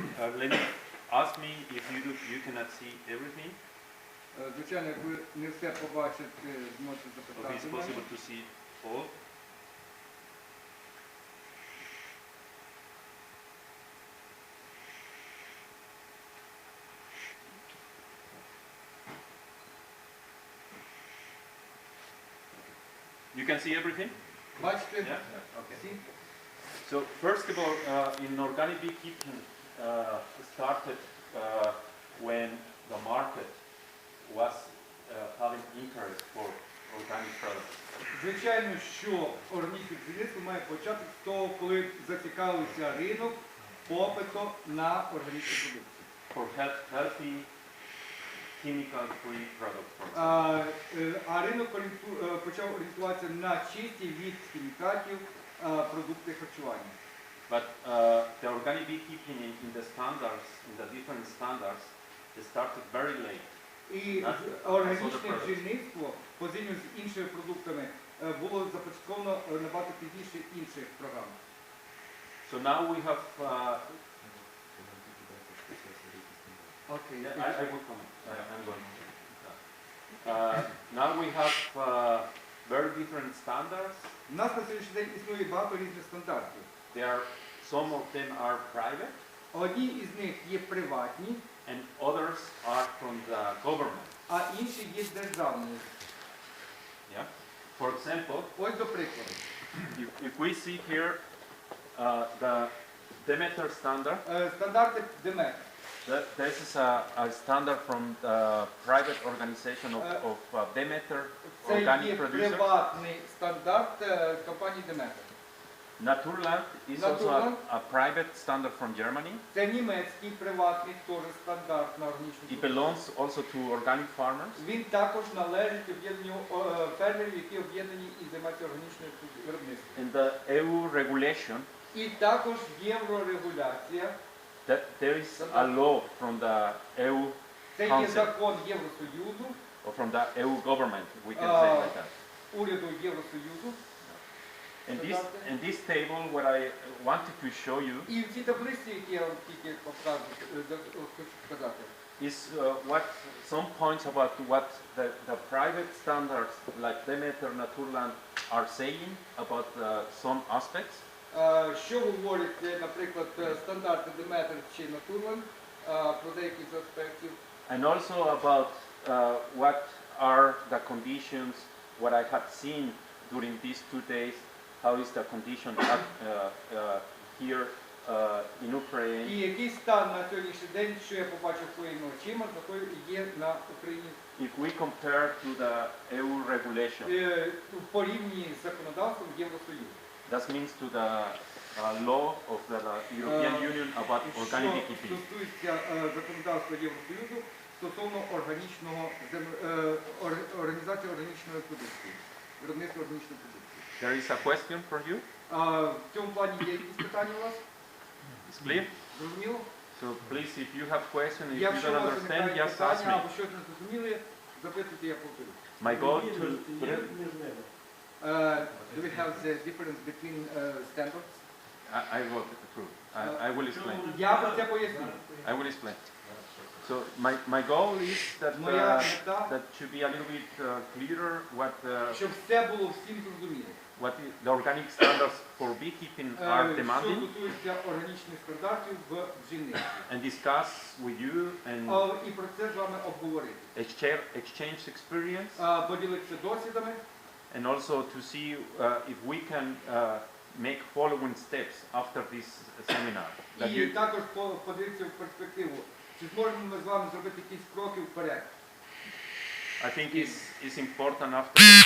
uh, let me ask me if you do, you cannot see everything, Е, Звичайно, як ви не все побачите, зможете or if запитати it's мене. possible to see all. You can see everything? Бачите? Yeah. Okay. Всі? So first of all, uh, in organic beekeeping uh, started uh, when the market was uh, having interest for organic products. Звичайно, що органічне бджільництво має початок з того, коли зацікавився ринок попиту на органічну продукцію. For healthy, chemical-free products, for example. А, е, а ринок орієнту- е, почав орієнтуватися на чисті від хімікатів е, продукти харчування. But uh, the organic beekeeping in, in the standards, in the different standards, they started very late. І Так. з- органічне Soda бджільництво по зрівнянню з іншими продуктами е, було започатковано е, набагато пізніше інших програм. So now we have, uh, Окей. yeah, I, I will comment. I, I'm going to. Uh, now we have uh, very different standards. У нас на сьогоднішній день існує багато різних стандартів. They are, some of them are private Одні із них є приватні, and others are from the government. а інші є державні. Yeah. For example, Ось до прикладу. if, if we see here uh, the Demeter standard, Е, Стандарти ДМЕК. that this is a, a standard from the private organization of, Uh, of uh, Demeter Це є organic producers. приватний стандарт е, компанії Demeter. Naturland is also Naturland. a, a private standard from Germany. Це німецький приватний теж стандарт на органічну It продукцію. belongs also to organic farmers. Він також належить об'єднанню е, фермерів, які об'єднані і займаються органічною виробництвом. In the EU regulation, І також єврорегуляція. that there is a law from the EU Це є Council. закон Євросоюзу, or from the EU government, we can Uh, say like that. уряду Євросоюзу. In this, in this table, what I wanted to show you І в цій таблиці, які я вам тільки покажу, е, за- о, хочу сказати, is uh, what some points about what the, the private standards like Demeter, Naturland are saying about uh, some aspects. е, що говорять, е, наприклад, е, стандарти Деметр чи Натурланд про деякі з аспектів. And also about uh, what are the conditions, what I have seen during these two days, how is the condition uh, uh, here uh, in Ukraine. І який стан на сьогоднішній день, що я побачив своїми очима, такою є на Україні If we compare to the EU regulation, е, в порівнянні з законодавством Євросоюзу. that means to the uh, law of the European Uh, Union about Що organic beekeeping. стосується е, законодавства Євросоюзу стосовно органічного е, організації органічної продукції, виробництва органічної продукції. There is a question for you. А, в цьому плані є якісь питання у вас? It's clear? Зрозуміло? So please, if you have questions, if you Якщо у don't вас understand, виникають just ask питання me. або щось не зрозуміли, запитуйте, я повторю. My goal to Uh, do we have the difference between uh, standards? I, I will prove. I, I will explain. Я про це поясню. I will explain. So my, my goal is that Моя uh, мета, that should be a little bit uh, clearer what uh, щоб все було всім зрозуміло. what i- the organic standards for beekeeping Е, are Що demanding стосується органічних стандартів в бджільництві. and discuss with you and А, І про це з вами обговорити. exchange, exchange experience А, Поділитися досвідами and also to see uh, if we can uh, make following steps after this seminar. That і you, також по- подивитися в перспективу. Чи зможемо ми з вами зробити якісь кроки вперед? I think it's, it's important after the